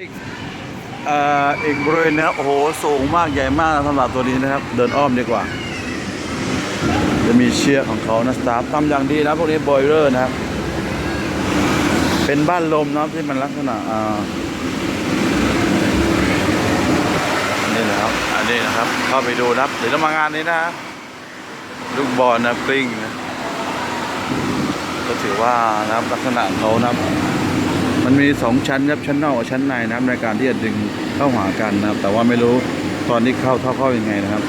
อีกเอ่ออีกบริเวณนะครับโอ้โหสูงมากใหญ่มากนะสำหรับตัวนี้นะครับ เดินอ้อมดีกว่า จะมีเชือกของเขานะสตาฟทำอย่างดีนะพวกนี้บอยเลอร์นะครับ เป็นบ้านลมนะที่มันลักษณะอ่าอันนี้นะครับอันนี้นะครับเข้าไปดูนะครับเดี๋ยวเรามางานนี้นะลูกบอลนะกลิ้งนะก็ถือว่านะครับลักษณะเขานะครับ มันมีสองชั้นครับชั้นนอกกับชั้นในนะครับในการที่จะดึงเข้าหากันนะครับ แต่ว่าไม่รู้ตอนที่เข้าเท่าเข้ายังไงนะครับ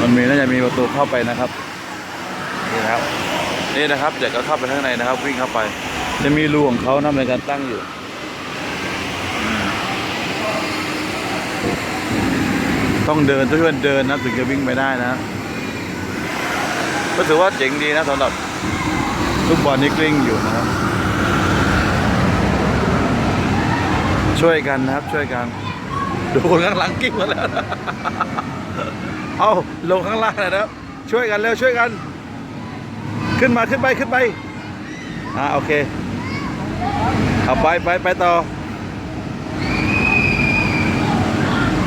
มันมีน่าจะมีประตูเข้าไปนะครับนี่นะครับนี่นะครับเด็กก็เข้าไปข้างในนะครับ วิ่งเข้าไป จะมีรูของเขานะในการตั้งอยู่ต้องเดินต้องช่วยเดินนะถึงจะวิ่งไปได้นะก็ถือว่าเจ๋งดีนะสำหรับลูกบอลนี่กลิ้งอยู่นะครับ ช่วยกันนะครับช่วยกัน ดูคนข้างหลังกิ้งมาแล้วนะเอาลงข้างล่างหนอยนะครับช่วยกันเร็วช่วยกัน ขึ้นมาขึ้นไปขึ้นไปอ่าโอเคเอาไปไปไปต่อ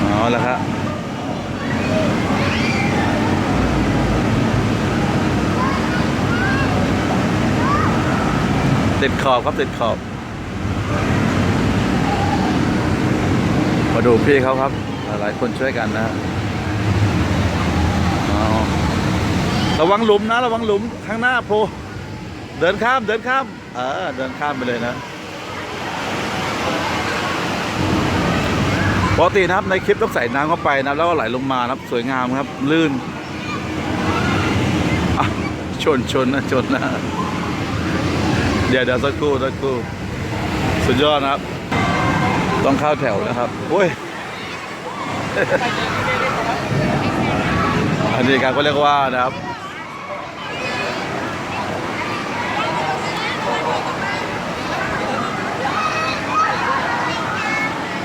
เอาละครับติดขอบครับติดขอบ มาดูพี่เขาครับ หลายคนช่วยกันนะระวังหลุมนะ ระวังหลุมข้างหน้าโพเดินข้ามเดินข้ามเออเดินข้ามไปเลยนะปกตินะครับในคลิปต้องใส่น้ำเข้าไปนะแล้วก็ไหลลงมานะครับ สวยงามครับ ลื่นชนชนนะชนนะ เดี๋ยวเดี๋ยวสักครู่สักครู่สุดยอดนะครับ ต้องเข้าแถวนะครับโอ้ยอันนี้การก็เรียกว่านะครับ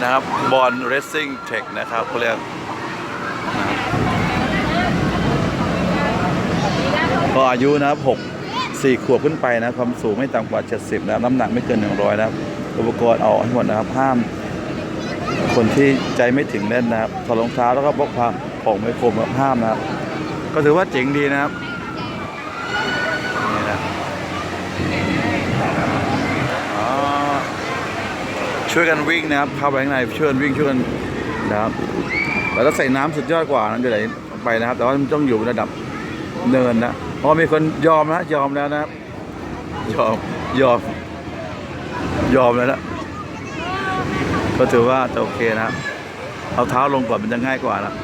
นะครับบอลเรสซิ่งเทคนะครับเขาเรียกก็อายุนะครับ6 4 ขวบขึ้นไปนะความสูงไม่ต่ำกว่า 70 นะน้ำหนักไม่เกิน 100 นะครับ อุปกรณ์เอาให้หมดนะครับห้าม คนที่ใจไม่ถึงเล่นนะครับถอดรองเท้าแล้วก็พกพาของไม่คมแบบห้ามนะครับ ก็ถือว่าเจ๋งดีนะครับนี่นะอ๋อช่วยกันวิ่งนะครับเข้าไปข้างในช่วยกันวิ่งช่วยกันนะครับแต่ถ้าใส่น้ำสุดยอดกว่านั้นจะไหลไปนะครับ แต่ว่ามันต้องอยู่ระดับเนินนะเพราะมีคนยอมนะยอมแล้วนะครับยอมยอมยอมแล้วนะ ก็ถือว่าจะโอเคนะครับเอาเท้าลงก่อนมันจะง่ายกว่านะ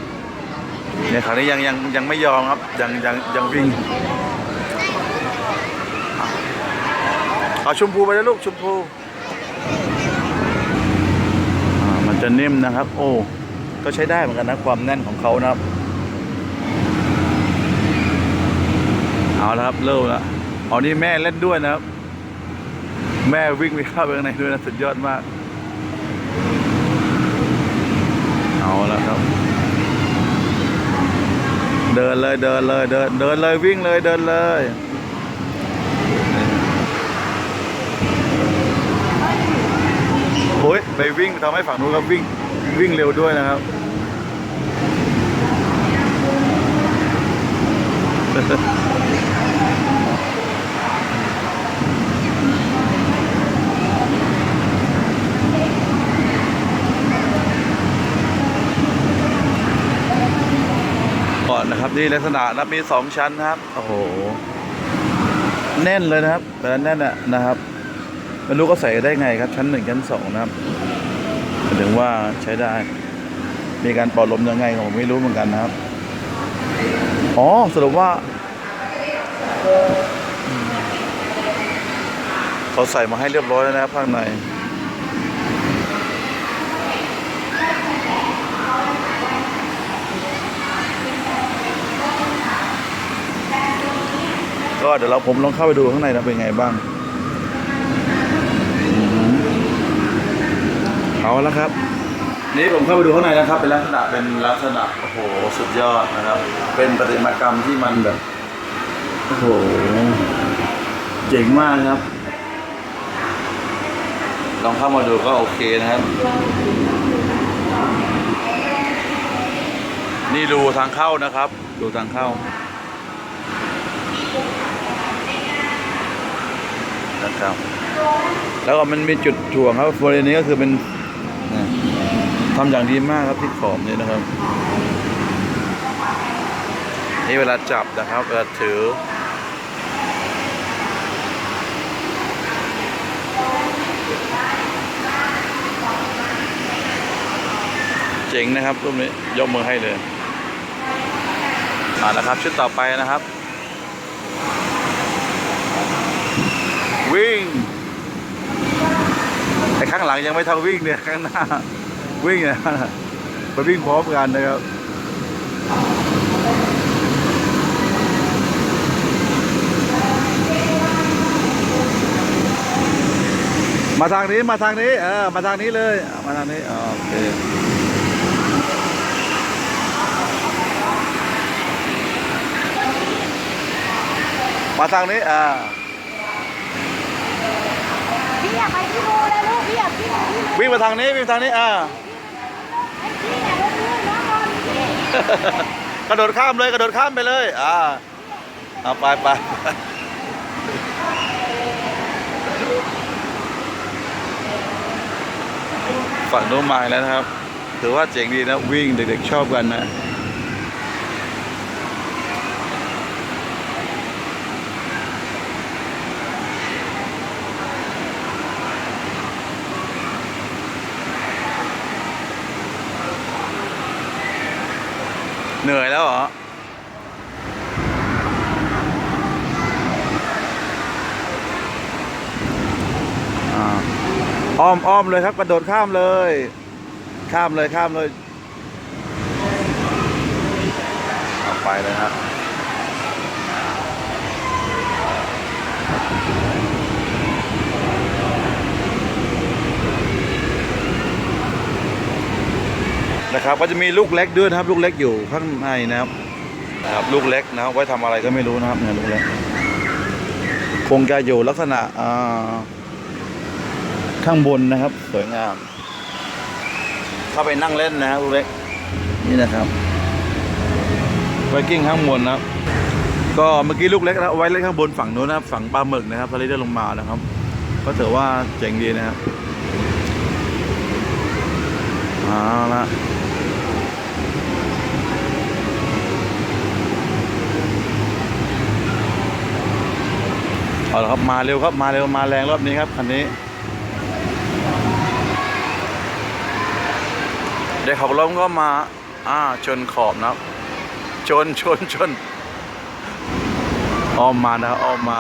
เนี่ยคราวนี้ยังยังยังไม่ยอมครับยังยังยังวิ่งเอาชมพูไปเลยลูกชมพูมันจะนิ่มนะครับ โอ้ก็ใช้ได้เหมือนกันนะความแน่นของเขานะครับ เอาละครับเริ่มแล้วอ๋อนี่แม่เล่นด้วยนะครับ แม่วิ่งไปเข้าไปข้างในด้วยนะสุดยอดมาก เอาละ ครับ เดินเลยเดินเลยเดินเดินเลยวิ่งเลยเดินเลยโอ้ยไปวิ่งทำให้ฝั่งนู้นครับวิ่งวิ่งเร็วด้วยนะครับก่อน นะครับนี่ลักษณะนะมีสองชั้นนะครับ โอ้โห แน่นเลยนะครับแต่แน่นอะนะครับไม่รู้ก็ใส่ได้ไงครับ ชั้นหนึ่งชั้นสองนะครับหมายถึงว่าใช้ได้ มีการเป่าลมยังไงผมไม่รู้เหมือนกันนะครับ อ๋อสรุปว่าอืมเขาใส่มาให้เรียบร้อยแล้วนะครับข้างใน ก็เดี๋ยวเราผมลองเข้าไปดูข้างในนะเป็นไงบ้างเอาแล้วครับ นี่ผมเข้าไปดูข้างในนะครับ เป็นลักษณะเป็นลักษณะโอ้โหสุดยอดนะครับ เป็นประติมากรรมที่มันแบบโอ้โหเจ๋งมากครับ ลองเข้ามาดูก็โอเคนะครับ นี่ดูทางเข้านะครับ ดูทางเข้า นะครับ แล้วก็มันมีจุดถ่วงครับบริเวณนี้ก็คือเป็นทำอย่างดีมากครับที่ขอบนี่นะครับ นี่เวลาจับนะครับเวลาถือเจ๋งนะครับรูปนี้ยกมือให้เลยมาแล้วครับ ชุดต่อไปนะครับ วิ่งไอ้ข้างหลังยังไม่เท่าวิ่งเนี่ยข้างหน้า วิ่งเนี่ยไปวิ่งพร้อมกันนะครับมาทางนี้มาทางนี้เออมาทางนี้เลยมาทางนี้โอเคมาทางนี้อ่า อยากไปที่โมเลยลูกพี่อยากพี่อยากพี่อยากวิ่งมาทางนี้วิ่งมาทางนี้อ่า ไอ้พี่อยากลงมือน้องนอนพี่กระโดดข้ามเลยกระโดดข้ามไปเลย อ่าเอาไปไปฝั่งโน้นมาอีกแล้วนะครับ ถือว่าเจ๋งดีนะวิ่งเด็กๆชอบกันนะ เหนื่อยแล้วเหรอออ้อมอ้อมเลยครับ กระโดดข้ามเลย ข้ามเลยข้ามเลยเอาไปเลยครับ นะครับ ก็จะมีลูกเล็กด้วยนะครับ ลูกเล็กอยู่ข้างในนะครับนะครับ ลูกเล็กนะครับไว้ทำอะไรก็ไม่รู้นะครับเนี่ยลูกเล็กคงจะอยู่ลักษณะข้างบนนะครับ สวยงามเข้าไปนั่งเล่นนะครับลูกเล็กนี่นะครับไวกิ้งข้างบนนะครับ ก็เมื่อกี้ลูกเล็กนะเอาไว้เล่นข้างบนฝั่งนู้นนะครับฝั่งปลาหมึกนะครับทะเลเดินลงมานะครับ ก็ถือว่าเจ๋งดีนะครับเอาละ เอาละครับมาเร็วครับมาเร็วมาแรงรอบนี้ครับคันนี้เด็กขับล้มก็มาอ่าชนขอบนะครับ ชนชนชนอ้อมมานะครับอ้อมมา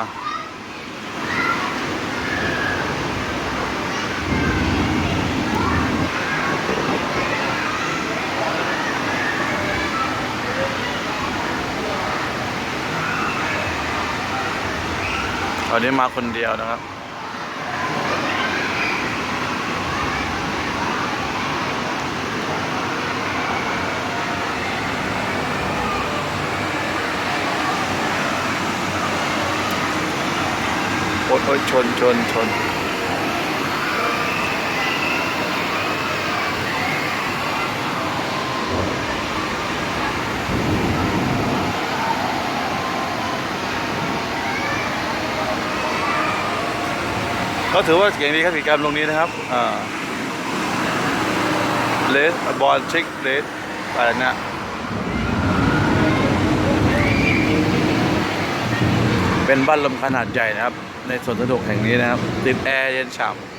ตอนนี้มาคนเดียวนะครับโอ๊ยชนชนชน ก็ถือว่าเก่งดีครับกิจกรรมตรงนี้นะครับอ่าเลสบอลเช็คเลสอะไรนะเป็นบ้านลมขนาดใหญ่นะครับ ในสวนสนุกแห่งนี้นะครับ ติดแอร์เย็นฉ่ำ